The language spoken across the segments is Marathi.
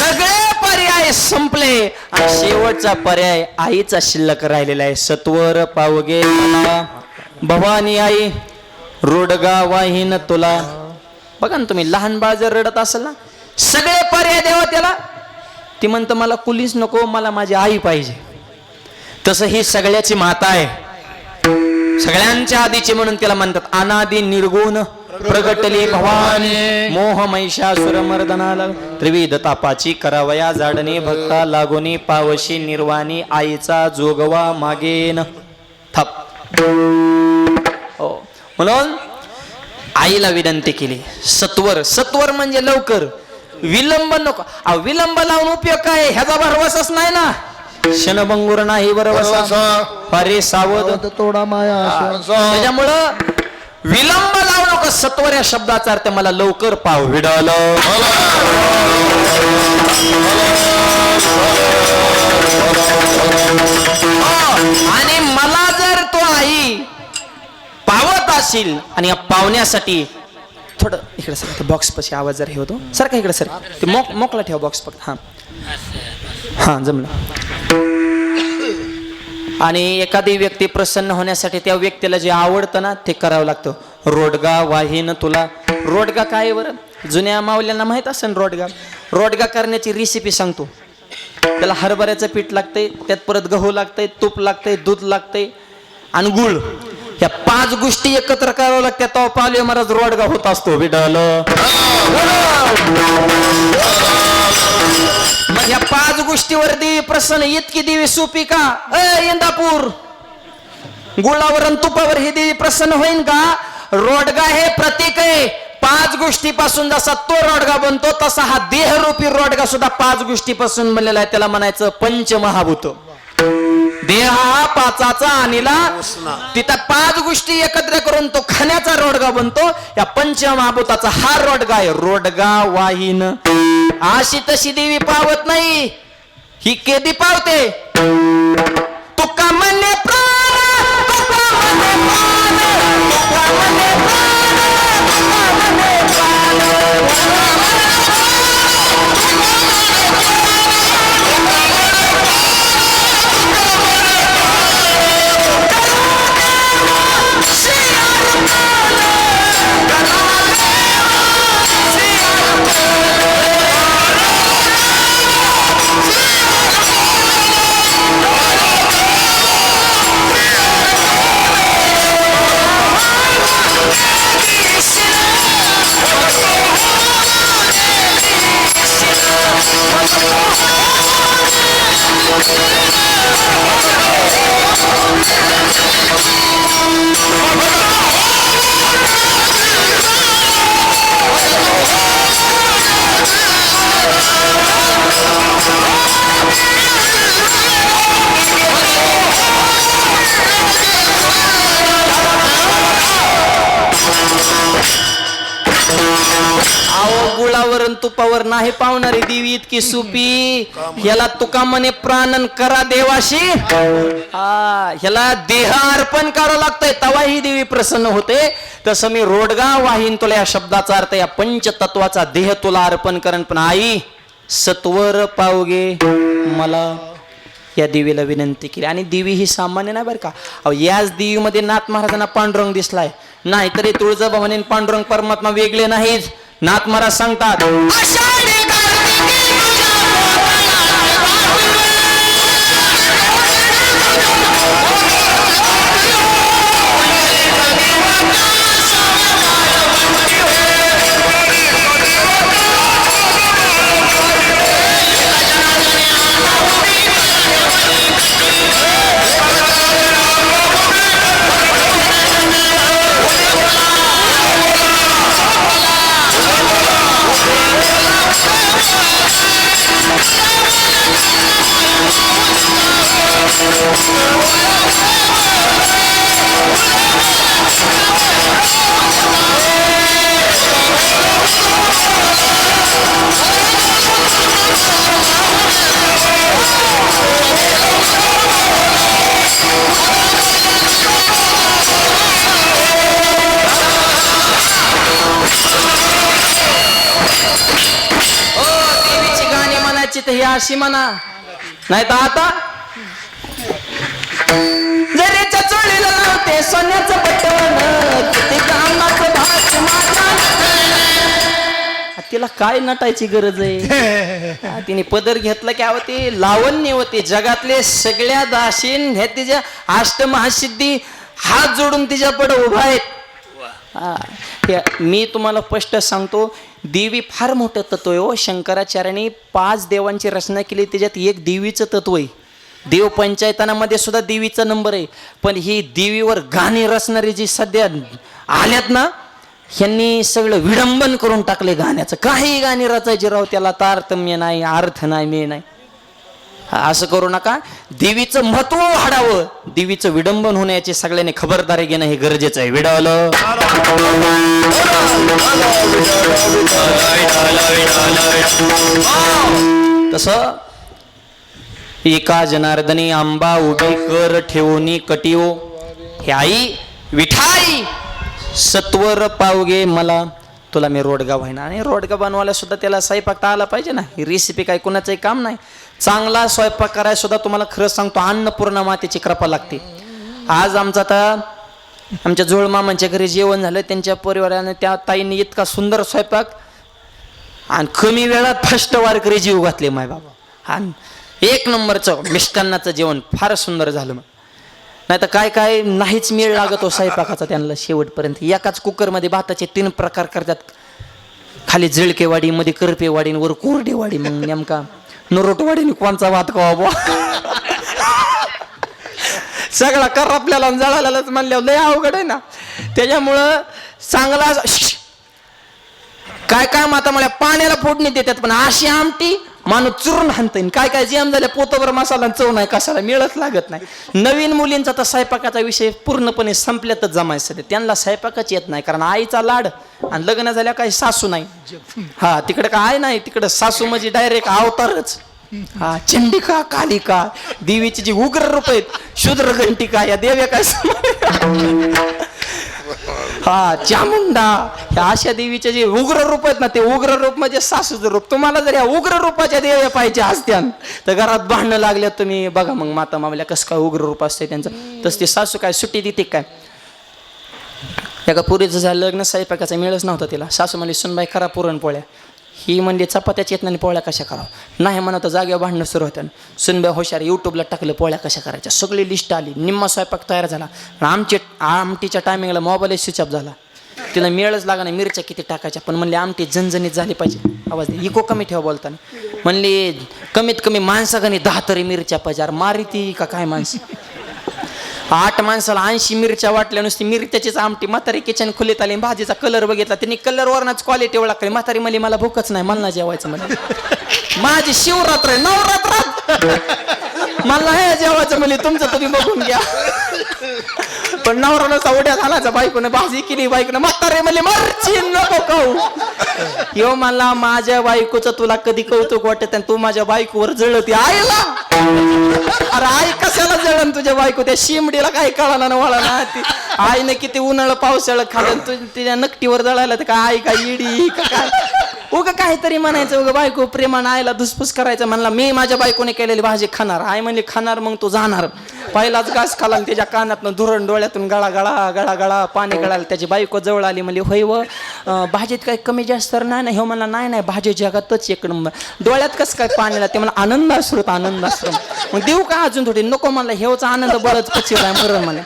सगळे पर्याय संपले. आणि शेवटचा पर्याय आईचा शिल्लक राहिलेला आहे. सत्वर पावगे मला. भवानी आई रोडगा वाहीन तुला. बघा ना तुम्ही लहान बाळ जर रडत असेल ना सगळे पर्याय द्यावा त्याला. ती म्हणतं मला कुलीच नको मला माझी आई पाहिजे. तसं ही सगळ्याची माता आहे. सगळ्यांच्या आधीची म्हणून त्याला म्हणतात अनादी निर्गुण प्रगटली भवानी. मोह महिषासुर मर्दनाला त्रिविध तापाची करावया जाडणे भक्ता लागोनी पावशी निर्वाणी आईचा जोगवा मागेन. थप. हो. म्हणून आईला विनंती केली सत्वर सत्वर म्हणजे लवकर. विलंब नको. विलंब लावून उपयोग काय? ह्याचा भरवसाच नाही ना. क्षणभंगुर नाही बरोबर अरे सावध. तोडा माया त्याच्यामुळं विलंब लावू नको सत्वर या शब्दाचा अर्थ मला लवकर पाव विडल. आणि मला जर तो आई पावत असेल आणि या पावण्यासाठी थोडं इकडे सर बॉक्स पशी आवाज जर हे होतो सर का इकडे सर? ते मोक मोकला ठेवा बॉक्स फक्त हां. हां जमलं. आणि एखादी व्यक्ती प्रसन्न होण्यासाठी त्या व्यक्तीला जे आवडतं ना ते करावं लागतं. रोडगा वाहीन तुला. रोडगा काय आहे बरं? जुन्या मावल्यांना माहीत असेल रोडगा? रोडगा करण्याची रेसिपी सांगतो. त्याला हरभऱ्याचं पीठ लागतंय त्यात परत गहू लागतंय तूप लागतंय दूध लागतंय आणि गुळ. या पाच गोष्टी एकत्र कराव्या लागतात तो पावले महाराज रोडगा होत असतो विडल या पाच गोष्टीवर देवी प्रसन्न इतकी देवी सोपी का? अ इंदापूर! गुळावर आणि तुपावर ही देवी प्रसन्न होईन का? रोडगा हे प्रतीक आहे. पाच गोष्टीपासून जसा तो रोडगा बनतो तसा हा देहरूपी रोडगा सुद्धा पाच गोष्टीपासून बनलेला आहे. त्याला म्हणायचं पंचमहाभूत. देह हा पाचाचा आणिला. तिथं पाच गोष्टी एकत्र करून तो खाण्याचा रोडगा बनतो. या पंचमहाभूताचा हा रोडगा आहे. रोडगा वाहिन. अशी तशी देवी पावत नाही. ही केदी पावते. तुका म्हणे प्राण, गुळावर तुपावर नाही पावणारी देवी इतकी सुपी. ह्याला तुका म्हणे प्राणन करा देवाशी. हा ह्याला देह अर्पण करावं लागतंय. तवा ही देवी प्रसन्न होते. तसं मी रोडगा वाहीन तुला या शब्दाचा अर्थ या पंचतत्वाचा देह तुला अर्पण करण. पण आई सत्वर पावगे मला या देवीला विनंती केली. आणि देवी ही सामान्य नाही बरं का? अहो याच देवीमध्ये नाथ महाराजांना पांडुरंग दिसलाय. नाहीतरी तुळजाभवानी पांडुरंग परमात्मा वेगळे नाहीत. नाथ महाराज सांगतात ही अशी म्हणा नाही तर आता जरीच्या चोळीला लावते सोन्याचं बटन किती कामाचं भात माझा. तिला काय नटायची गरज आहे? हा, तिने पदर घेतला की अहो ते लावण्य होते. जगातले सगळ्या दासीन हे तिच्या अष्टमहासिद्धी हात जोडून तिच्या पुढे उभा आहेत. मी तुम्हाला स्पष्ट सांगतो देवी फार मोठं तत्व आहे हो. शंकराचार्याने पाच देवांची रचना केली त्याच्यात एक देवीचं तत्व आहे. देव पंचायतनामध्ये सुद्धा देवीचा नंबर आहे. पण ही देवीवर गाणी रचणारी जी सध्या आल्यात ना ह्यांनी सगळं विडंबन करून टाकले गाण्याचं काही गाणी रचायची राव त्याला तारतम्य नाही अर्थ नाही मे नाही. असं करू नका. देवीचं महत्त्व वाढावं. देवीचं विडंबन होण्याची सगळ्यांनी खबरदारी घेणं हे गरजेचं आहे. विडावलं तस एका जनार्दनी आंबा उभी कर ठेवणी कटिओ हे आई विठाई सत्वर पावगे मला. तुला मी रोडगा व्हायना. आणि रोडगा बनवायला सुद्धा त्याला स्वयंपाक आला पाहिजे ना. ही रेसिपी काय कुणाचंही काम नाही. चांगला स्वयंपाक करायला सुद्धा तुम्हाला खरं सांगतो अन्नपूर्णा मातेची कृपा लागते. आज आमचा आता आमच्या जुळमामांच्या घरी जेवण झालं त्यांच्या परिवाराने त्या ताईने इतका सुंदर स्वयंपाक आणि कमी वेळात फर्स्ट वारकरी जीव घातले माय बाबा. आणि एक नंबरचं मिष्टान्नाचं जेवण फार सुंदर झालं मग. नाही तर काय काय नाहीच मेळ लागत हो स्वयंपाकाचा त्यांना शेवटपर्यंत. एकाच कुकरमध्ये भाताचे तीन प्रकार करतात. खाली जळकेवाडी मध्ये करपेवाडी वर कोरडेवाडी मग नेमका नरोटवाडीने कोणचा वाद कवा हो बुवा सगळा कर आपल्याला जळालेलाच म्हणल्यावर लय अवघड आहे ना. त्याच्यामुळं चांगला काय काय माता मला पाण्याला फोडणी देतात पण अशी आमटी माणूस चुरून हाणतय. काय काय जेम झाल्या पोतोबर मसाला चव नाही कशाला मिळत लागत नाही. नवीन मुलींचा तर स्वयंपाकाचा विषय पूर्णपणे संपल्यातच जमायचं सध्या. त्यांना स्वयंपाकच येत नाही कारण आईचा लाड आणि लग्न झाल्या काही सासू नाही. हा तिकडे काय नाही तिकडं सासू म्हणजे डायरेक्ट अवतारच. हा चंडिका कालिका देवीची जी उग्र रूप आहेत शूद्र घंटिका या देव्या काय हा चामुंडा ह्या आशा देवीचे जे उग्र रूप आहेत ना ते उग्र रूप म्हणजे सासूचं रूप. तुम्हाला जर या उग्र रूपाच्या देव्या पाहिजे असत्या तर घरात भांडणं लागल्यात तुम्ही. बघा मग माता मामल्या कसं काय उग्र रूप असते त्यांचं. तसं ते सासू काय सुट्टी देते काय? एका पुरीचं झालं लग्न स्वयंपाकाचा मिळच नव्हता तिला. सासू म्हणली सुनबाई करा पुरणपोळ्या. ही म्हणजे चपात्याच येत नाही पोळ्या कशा करावं? नाही म्हणत जागेवर भांडणं सुरू होतं. सुनबाई हुशार यूट्यूबला टाकलं पोळ्या कशा करायच्या? सगळी लिस्ट आली. निम्मा स्वयंपाक तयार झाला. आमचे आमटीच्या टायमिंगला मोबाईल स्विच ऑफ झाला. तिला मिळच लागा नाही मिरच्या किती टाकायच्या? पण म्हणले आमटी झणझणीत झाली पाहिजे. आवाज इको कमी ठेवा बोलताना. म्हणले कमीत कमी माणसागणी दहा तरी मिरच्या पाहिजे. अरे मारी ती का काय माणसं? आठ माणसाला ऐंशी मिरच्या वाटल्या नुसती मिरच्याचीच आमटी म्हातारी किचन खुलीत आली भाजीचा कलर बघितला त्यांनी कलर वरनाच क्वालिटी ओळखली. म्हातारी म्हणली मला भूकच नाही मला जेवायचं म्हणजे माझी शिवरात्र नवरात्र. मला हे जेवायचं म्हणजे तुमचं तुम्ही बघून घ्या. पण नवरा नसा झाला घालायचा बायकोनं भाजी केली बायकोनं. म्हातारे म्हणले मरची नको खाऊ. यो मला माझ्या बायकोचं तुला कधी कौतुक वाटत आणि तू माझ्या बायकोवर जळती. आईला! अरे आई कशाला जळण तुझ्या बायको? त्या शिमडीला काही कळाला ना वळा ना ती. आईने किती उन्हाळं पावसाळं खाल्लं तुझ्या नकटीवर जळायला तर काय आई का इडी का काय? उग काहीतरी म्हणायचं उग बायको प्रेमान आईला धुसफूस करायचं म्हणला मी माझ्या बायकोने केलेली भाजी खाणार. आई म्हणली खाणार मग तू जाणार. पहिलाच घास खाला आणि त्याच्या कानातनं धुरण डोळ्यातून गळा गळा गळा गळा पाणी गळायला त्याची बायको जवळ आली म्हणली होय व भाजीत काही कमी जास्त तर नाही ना? हे म्हणला नाही नाही भाजी जगातच एक नंबर. डोळ्यात कसं काय पाण्याला ते मला आनंद असतो आनंद असतो मग देऊ का अजून थोडी? नको म्हणला हेवचा आनंद बरंच पचिव आहे बरं म्हणे.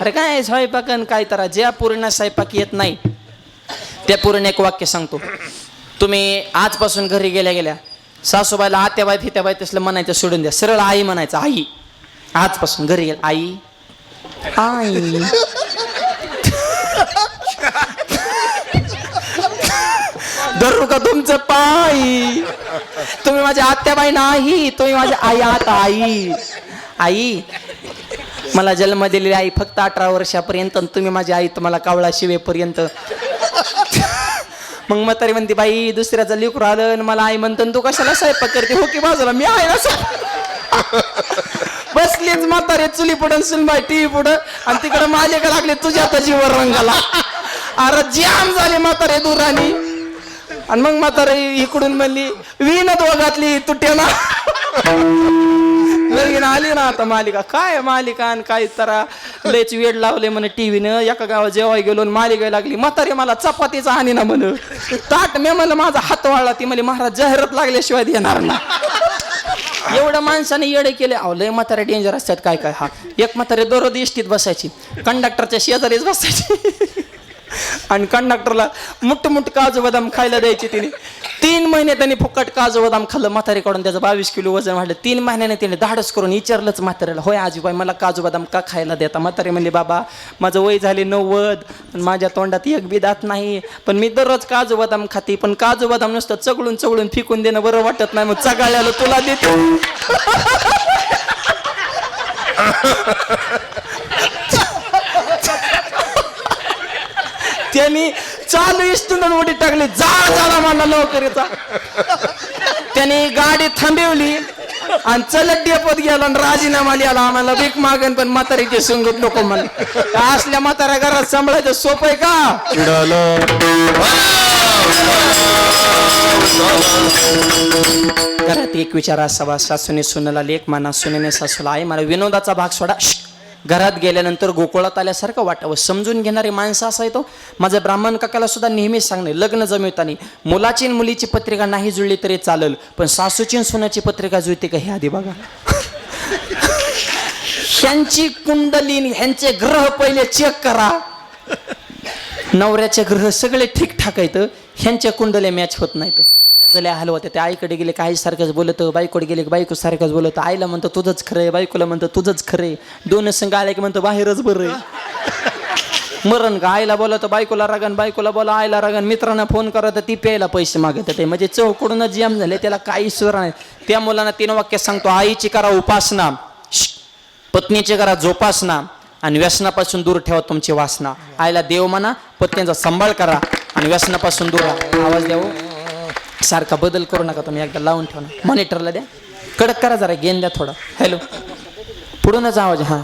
अरे काय स्वयंपाक काय तर ज्या पूर्ण स्वयंपाक येत नाही त्या पूर्ण एक वाक्य सांगतो. तुम्ही आजपासून घरी गेल्या गेल्या सासूबाईला आत्याबाई फित्याबाई तसलं म्हणायचं सोडून द्या. सरळ आई म्हणायचं आई आजपासून घरी गेल आई आई. धरू का तुमचं पायी? तुम्ही माझ्या आत्याबाई नाही तुम्ही माझ्या आई आता आई. आई मला जन्म दिलेली आई फक्त अठरा वर्षापर्यंत तुम्ही माझी आई तुम्हाला कावळा शिवेपर्यंत. मग म्हातारी म्हणते बाई दुसऱ्याचं लेकरू आलं आणि मला आई म्हणतो तू कशाला स्वयंपाक करते? हो की बाजूला मी आहे ना बसलीच म्हातारे चुली पुढं सुनबाई टीव्ही पुढं. आणि तिकडं मालिका लागले तुझ्या आता जीवर रंगाला. अरे जाम झाले म्हातारे दुरानी. आणि मग म्हातारे इकडून म्हणली विन दोघातली तुट्याना. ना आली ना आता मालिका. काय मालिका आणि काय तरा. लयच वेळ लावले म्हणे टीव्हीनं. एका गावात जेवाय गेलो आणि मालिका लागली. म्हातारी मला चपातीचा आणि ना म्हण. ताट मी म्हणलं माझा हात वाळला. ती म्हणजे महाराज जाहिरात लागल्याशिवाय देणार ना. एवढ्या माणसाने येडे केले. अहो लय म्हातारे डेंजर असतात काय काय? हा. एक म्हातारे दररोज इष्टीत बसायची. कंडक्टरच्या शेजारीच बसायची. आणि कंडक्टरला मुठ मुठ काजू बदाम खायला द्यायची तिने. तीन महिने त्यांनी फुकट काजू बदाम खाल्लं म्हातारीकडून त्याचं बावीस किलो वजन वाढलं. तीन महिन्याने त्याने धाडस करून विचारलंच म्हाताऱ्याला होय आजीबाई मला काजू बदाम का खायला देता? म्हातारे म्हणले बाबा माझं वय झाले नव्वद माझ्या तोंडात एक बी दात नाही. पण मी दररोज काजू बदाम खाते पण काजू बदाम नुसतं चगळून चगळून फेकून देणं बरं वाटत नाही मग चगाळ्याला तुला देते. त्यांनी चालू इष्टून उडी टाकली. जा झाला मला लवकरीचा त्यांनी गाडी थांबवली आणि चलत डेपत गेला आणि राजीनामा लिहिला. आम्हाला भीक मागन पण म्हातारीची संगत नको म्हण. असल्या म्हाताऱ्या घरात सांभाळायचं सोपं आहे का? घरात एक विचार असावा. सासूने सुनेला लेख माना. सुनेने सासूला आई मला विनोदाचा भाग सोडा. घरात गेल्यानंतर गोकुळात आल्यासारखं वाटावं. समजून घेणारी माणसं असा येतो. माझ्या ब्राह्मण काकाला सुद्धा नेहमीच सांगणे लग्न जमवताना मुलाची आणि मुलीची पत्रिका नाही जुळली तरी चालेल पण सासूची आणि सुनाची पत्रिका जुळते का हे आधी बघा. ह्यांची कुंडली ह्यांचे ग्रह पहिले चेक करा. नवऱ्याचे ग्रह सगळे ठीकठाक आहेत ह्यांच्या कुंडल्या मॅच होत नाहीत. त्याचं हाल होते ते आईकडे गेले काही सारखंच बोलतं बायकोडे गेले की बायको सारखंच बोलतं आईला म्हणतो तुझंच खरंय बायकोला म्हणतो तुझंच खरंय दोन संघ आले की म्हणतो बाहेरच बरं आहे. मरण का आईला बोलत बायकोला रागन बायकोला बोला आईला रागन. मित्रांना फोन करत ती प्यायला पैसे मागत ते म्हणजे चौकडूनच जाम झाले त्याला काही स्वर नाही. त्या मुलांना तीन वाक्य सांगतो आईची करा उपासना पत्नीची करा जोपासना आणि व्यसनापासून दूर ठेवा तुमची वासना. आईला देव म्हणा पत्नीचा सांभाळ करा आणि व्यसनापासून दूर राहा. आवाज द्यावं हो. सारखा बदल करू नका तुम्ही एकदा लावून ठेवा मॉनिटरला द्या. कडक करा जरा गेन द्या थोडा हॅलो पुढूनच आवाज हां.